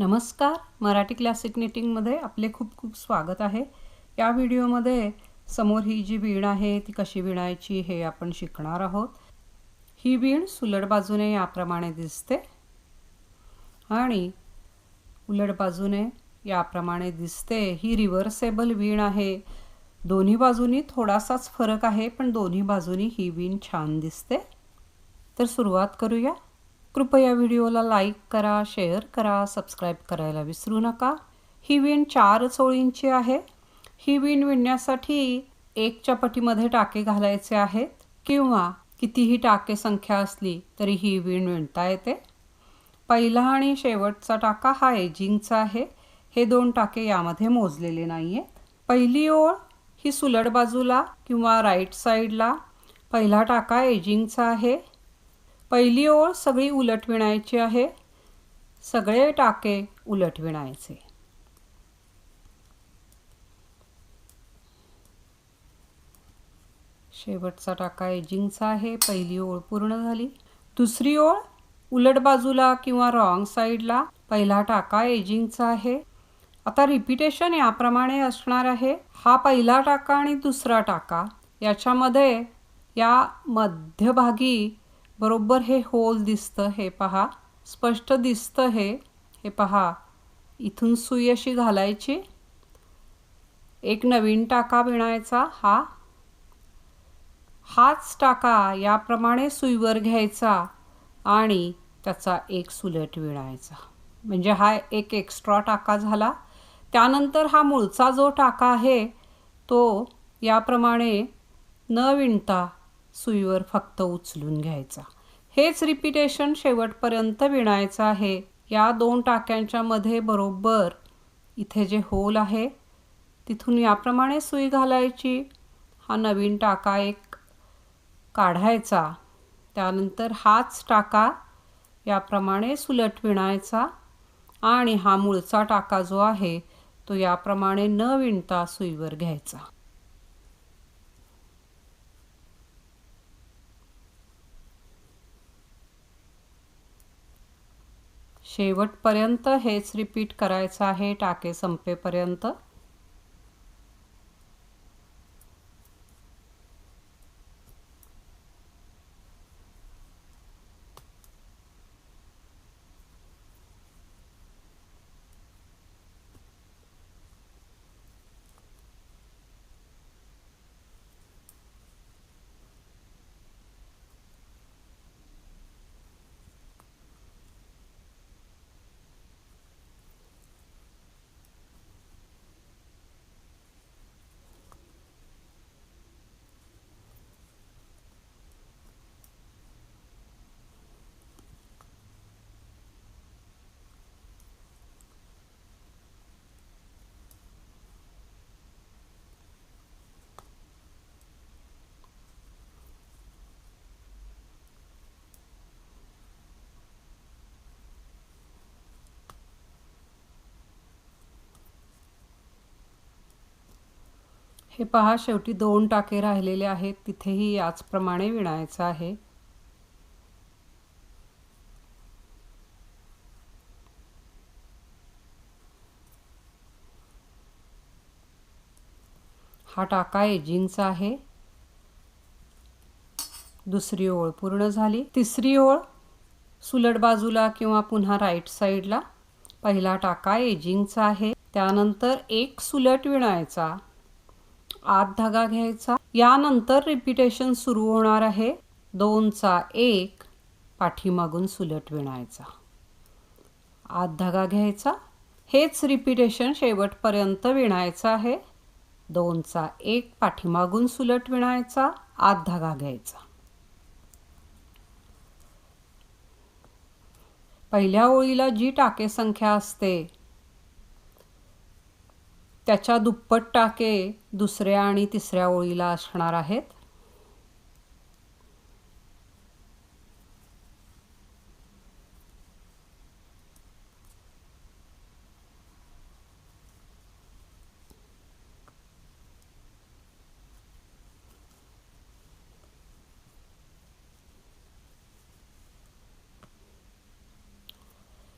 नमस्कार. मराठी क्लासिक निटिंगमध्ये आपले खूप खूप स्वागत आहे. या व्हिडिओमध्ये समोर ही जी वीण आहे ती कशी विणायची हे आपण शिकणार आहोत. ही वीण सुलट बाजूने याप्रमाणे दिसते आणि उलट बाजूने याप्रमाणे दिसते. ही रिव्हर्सेबल वीण आहे. दोन्ही बाजूनी थोडासाच फरक आहे पण दोन्ही बाजूनी ही वीण छान दिसते. तर सुरुवात करूया. कृपया व्हिडिओला लाईक करा शेअर करा सबस्क्राईब करायला विसरू नका. ही विण चार चोळींची आहे. ही विण विणण्यासाठी एकच्या पटीमध्ये टाके घालायचे आहेत किंवा कितीही टाके संख्या असली तरी ही विण विणता येते. पहिला आणि शेवटचा टाका हा एजिंगचा आहे. हे दोन टाके यामध्ये मोजलेले नाही आहेत पहिली ओळ ही सुलट बाजूला किंवा राईट साईडला. पहिला टाका एजिंगचा आहे. पहिली ओळ सगळी उलट विणायची आहे. सगळे टाके उलट विणायचे. शेवटचा टाका एजिंगचा आहे. पहिली ओळ पूर्ण झाली. दुसरी ओळ उलट बाजूला किंवा रॉंग साईडला. पहिला टाका एजिंगचा आहे. आता रिपिटेशन याप्रमाणे असणार आहे. हा पहिला टाका आणि दुसरा टाका याच्यामध्ये या मध्यभागी बरोबर हे होल दिसतं हे पहा. स्पष्ट दिसतं हे हे पहा. इथून सुई अशी घालायची. एक नवीन टाका विणायचा हा. हाच टाका याप्रमाणे सुईवर घ्यायचा आणि त्याचा एक सुलट विणायचा. म्हणजे हा एक एक्स्ट्रा टाका झाला. त्यानंतर हा मूळचा जो टाका आहे तो याप्रमाणे न विणता सुईवर फक्त उचलून घ्यायचा. हेच रिपिटेशन शेवटपर्यंत विणायचं आहे. या दोन टाक्यांच्या मध्ये बरोबर इथे जे होल आहे तिथून याप्रमाणे सुई घालायची. हा नवीन टाका एक काढायचा. त्यानंतर हाच टाका याप्रमाणे सुलट विणायचा. आणि हा मूळचा टाका जो आहे तो याप्रमाणे न विणता सुईवर घ्यायचा. शेवटपर्यंत हेच रिपीट करायचं आहे टाके संपेपर्यंत. हे पहा शेवटी दोन टाके राहिलेले आहेत. तिथेही याचप्रमाणे विणायचं आहे. हा टाका एजिंगचा आहे. दुसरी ओळ पूर्ण झाली. तिसरी ओळ सुलट बाजूला किंवा पुन्हा राईट साईडला. पहिला टाका एजिंगचा आहे. त्यानंतर एक सुलट विणायचा. आत धागा घ्यायचा. यानंतर रिपिटेशन सुरू होणार आहे. दोनचा एक पाठीमागून सुलट विणायचा. आत धागा घ्यायचा. हेच रिपिटेशन शेवटपर्यंत विणायचं आहे. दोनचा एक पाठीमागून सुलट विणायचा. आत धागा घ्यायचा. पहिल्या ओळीला जी टाके संख्या असते त्याच्या दुप्पट टाके दुसऱ्या आणि तिसऱ्या ओळीला असणार आहेत.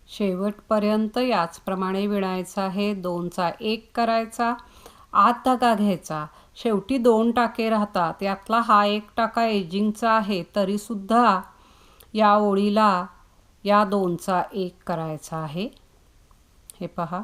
शेवटपर्यंत याचप्रमाणे विणायचं आहे. दोनचा एक करायचा. आत धागा घ्यायचा. शेवटी दोन टाके राहतात. यातला हा एक टाका एजिंगचा आहे तरीसुद्धा या ओळीला या दोनचा एक करायचा आहे. हे पहा.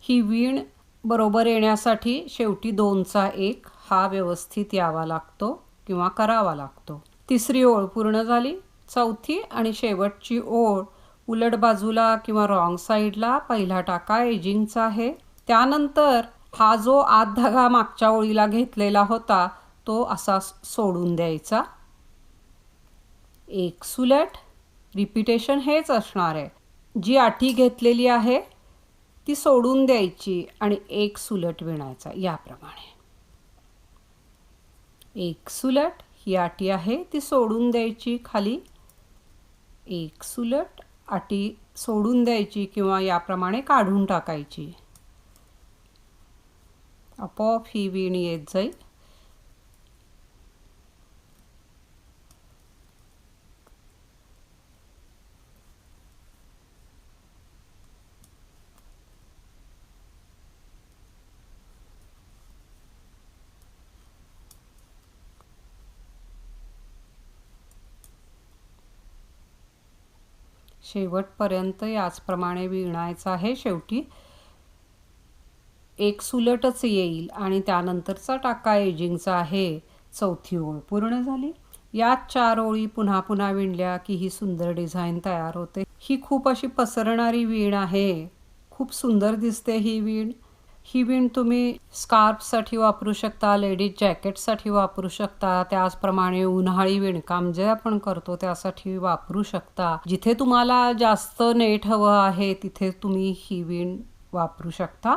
ही वीण बरोबर येण्यासाठी शेवटी दोनचा एक हा व्यवस्थित यावा लागतो किंवा करावा लागतो. तिसरी ओळ पूर्ण झाली. चौथी आणि शेवटची ओळ उलट बाजूला किंवा रॉंग साईडला पहिला टाका एजिंगचा आहे. त्यानंतर हा जो आत धागा मागच्या ओळीला घेतलेला होता तो असा सोडून द्यायचा. एक सुलट रिपिटेशन हेच असणार आहे. जी आठी घेतलेली आहे ती सोडून द्यायची आणि एक सुलट विणायचा याप्रमाणे. एक सुलट ही आटी आहे ती सोडून द्यायची खाली. एक सुलट आटी सोडून द्यायची किंवा याप्रमाणे काढून टाकायची. आपोआप ही वीण येत जाईल शेवटपर्यंत याचप्रमाणे विणायचं आहे. शेवटी एक सुलटच येईल आणि त्यानंतरचा टाका एजिंगचा आहे. चौथी ओळ पूर्ण झाली. यात चार ओळी पुन्हा पुन्हा विणल्या की ही सुंदर डिझाईन तयार होते. ही खूप अशी पसरणारी वीण आहे. खूप सुंदर दिसते ही वीण. ही विण तुम्ही स्कार्फसाठी वापरू शकता लेडीज जॅकेटसाठी वापरू शकता. त्याचप्रमाणे उन्हाळी विणकाम जे आपण करतो त्यासाठी वापरू शकता. जिथे तुम्हाला जास्त नेट हवं आहे तिथे तुम्ही ही विण वापरू शकता.